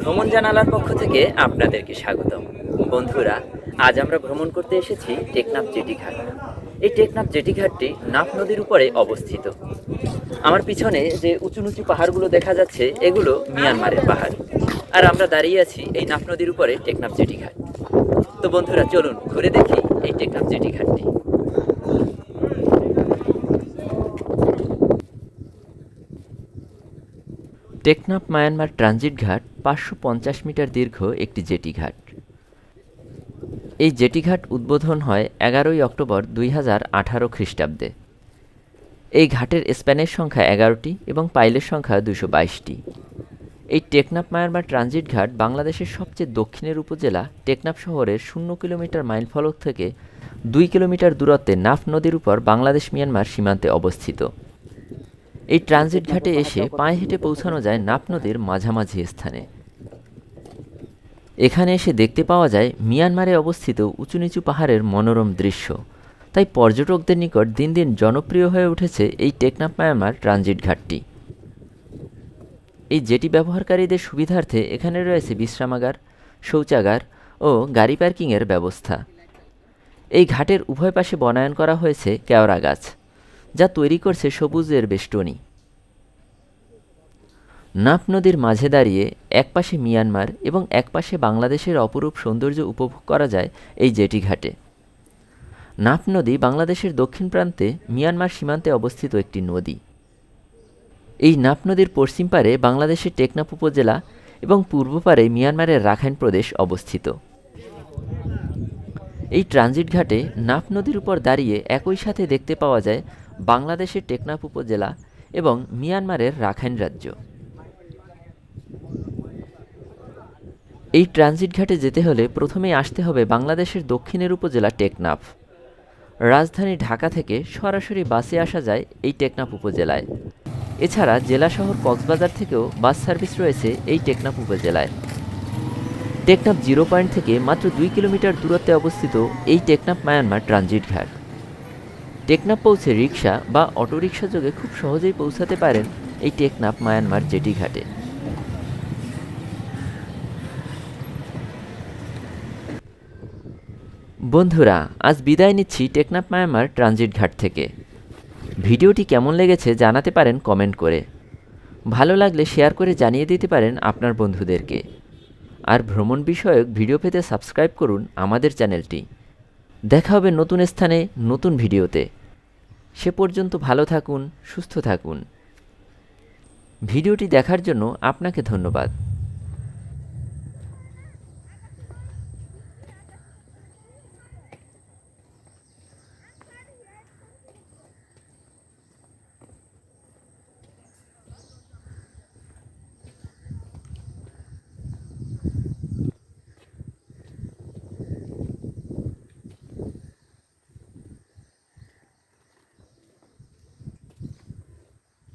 ভ্রমণ জানালার পক্ষ থেকে আপনাদেরকে স্বাগতম। বন্ধুরা, আজ আমরা ভ্রমণ করতে এসেছি টেকনাফ জেটি ঘাট এই টেকনাফ জেটি ঘাটটি নাফ নদীর উপরে অবস্থিত। আমার পিছনে যে উঁচু নিচু পাহাড়গুলো দেখা যাচ্ছে, এগুলো মিয়ানমারের পাহাড়। আর আমরা দাঁড়িয়ে আছি এই নাফ নদীর উপরে টেকনাফ জেটিঘাট। তো বন্ধুরা, চলুন ঘুরে দেখি এই টেকনাফ জেটি ঘাটটি টেকনাফ মায়ানমার ট্রানজিট ঘাট পাঁচশো পঞ্চাশ মিটার দীর্ঘ একটি জেটি ঘাট। এই জেটি ঘাট উদ্বোধন হয় এগারোই অক্টোবর দুই হাজার আঠারো খ্রিস্টাব্দে। এই ঘাটের স্প্যানের সংখ্যা এগারোটি এবং পাইলের সংখ্যা দুশো বাইশটি। এই টেকনাফ মায়ানমার ট্রানজিট ঘাট বাংলাদেশের সবচেয়ে দক্ষিণের উপজেলা, টেকনাফ শহরের শূন্য কিলোমিটার মাইল ফলক থেকে দুই কিলোমিটার দূরত্বে নাফ নদীর উপর বাংলাদেশ মিয়ানমার সীমান্তে অবস্থিত। এই ট্রানজিট ঘাটে এসে পায়ে হেঁটে পৌঁছানো যায় নাপ নদীর মাঝামাঝি স্থানে। এখানে এসে দেখতে পাওয়া যায় মিয়ানমারে অবস্থিত উঁচু নিচু পাহাড়ের মনোরম দৃশ্য। তাই পর্যটকদের নিকট দিন দিন জনপ্রিয় হয়ে উঠেছে এই টেকনাফ মায়ানমার ট্রানজিট ঘাটটি। এই জেটি ব্যবহারকারীদের সুবিধার্থে এখানে রয়েছে বিশ্রামাগার, শৌচাগার ও গাড়ি পার্কিংয়ের ব্যবস্থা। এই ঘাটের উভয় পাশে বনায়ন করা হয়েছে কেওড়া গাছ। যা তৈরি করছে সবুজের বেষ্টনী। নাপ নদীর মাঝে দাঁড়িয়ে একপাশে মিয়ানমার এবং একপাশে বাংলাদেশের অপরূপ সৌন্দর্য উপভোগ করা যায় এই জেটি ঘাটে। নাফ নদী বাংলাদেশের দক্ষিণ প্রান্তে মিয়ানমার সীমান্তে অবস্থিত একটি নদী। এই নাপ নদীর পশ্চিম পারে বাংলাদেশের টেকনাফ উপজেলা এবং পূর্ব পারে মিয়ানমারের রাখাইন প্রদেশ অবস্থিত। এই ট্রানজিট ঘাটে নাফ নদীর উপর দাঁড়িয়ে একই সাথে দেখতে পাওয়া যায় বাংলাদেশের টেকনাফ উপজেলা এবং মিয়ানমারের রাখাইন রাজ্য। এই ট্রানজিট ঘাটে যেতে হলে প্রথমেই আসতে হবে বাংলাদেশের দক্ষিণের উপজেলা টেকনাফ। রাজধানী ঢাকা থেকে সরাসরি বাসে আসা যায় এই টেকনাফ উপজেলায়। এছাড়া জেলা শহর কক্সবাজার থেকেও বাস সার্ভিস রয়েছে এই টেকনাফ উপজেলায়। টেকনাফ জিরো পয়েন্ট থেকে মাত্র দুই কিলোমিটার দূরত্বে অবস্থিত এই টেকনাফ মায়ানমার ট্রানজিট ঘাট। টেকনাফ পৌঁছে রিক্সা বা অটোরিকশা যোগে খুব সহজেই পৌঁছাতে পারেন এই টেকনাফ মায়ানমার জেটি ঘাটে। বন্ধুরা, আজ বিদায় নিচ্ছি টেকনাফ মায়ানমার ট্রানজিট ঘাট থেকে। ভিডিওটি কেমন লেগেছে জানাতে পারেন কমেন্ট করে। ভালো লাগলে শেয়ার করে জানিয়ে দিতে পারেন আপনার বন্ধুদেরকে। আর ভ্রমণ বিষয়ক ভিডিও পেতে সাবস্ক্রাইব করুন আমাদের চ্যানেলটি। দেখা হবে নতুন স্থানে নতুন ভিডিওতে। সে পর্যন্ত ভালো থাকুন সুস্থ থাকুন। ভিডিওটি দেখার জন্য আপনাকে ধন্যবাদ।